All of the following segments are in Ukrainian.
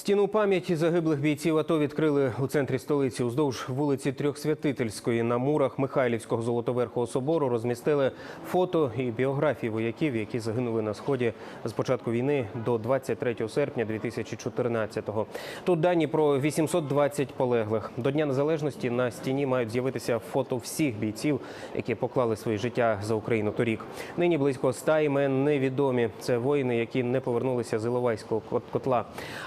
Стіну пам'яті загиблих бійців АТО відкрили у центрі столиці. Уздовж вулиці Трьохсвятительської на мурах Михайлівського Золотоверхого собору розмістили фото і біографії вояків, які загинули на сході з початку війни до 23 серпня 2014-го. Тут дані про 820 полеглих. До Дня Незалежності на стіні мають з'явитися фото всіх бійців, які поклали своє життя за Україну торік. Нині близько ста імен невідомі. Це воїни, які не повернулися з Іловайського кот- котла.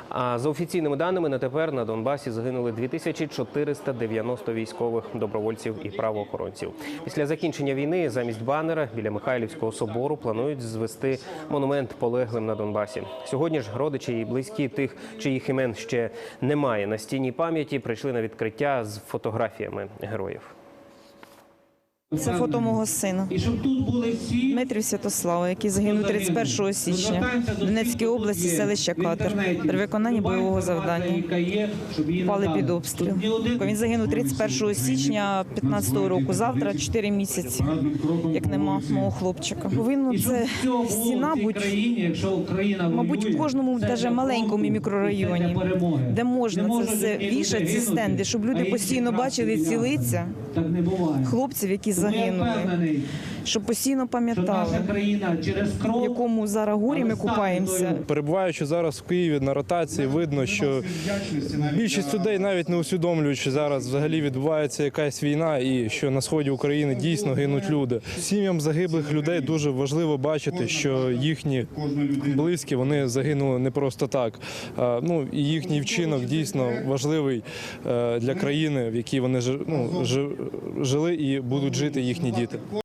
А за офіційними даними, на тепер на Донбасі загинули 2490 військових добровольців і правоохоронців. Після закінчення війни замість банера біля Михайлівського собору планують звести монумент полеглим на Донбасі. Сьогодні ж родичі і близькі тих, чиїх імен ще немає на стіні пам'яті, прийшли на відкриття з фотографіями героїв. Це фото мого сина. Дмитрів Святослава, який загинув 31 січня в Донецькій області, селища Катер, при виконанні бойового завдання. Впали під обстріл. Він загинув 31 січня 15-го року. Завтра 4 місяці, як нема мого хлопчика. Повинно це стіна будь мабуть, в кожному, навіть маленькому мікрорайоні, де можна це все вішати, ці стенди, щоб люди постійно бачили ці лиця хлопців, які загинули, щоб постійно пам'ятали. в якому зараз горі ми купаємося. Перебуваючи зараз в Києві на ротації, видно, що більшість людей навіть не усвідомлюють, що зараз взагалі відбувається якась війна, і що на сході України дійсно гинуть люди. Сім'ям загиблих людей дуже важливо бачити, що їхні близькі вони загинули не просто так. Ну і їхній вчинок дійсно важливий е, для країни, в якій вони ну, жили і будуть жити їхні діти.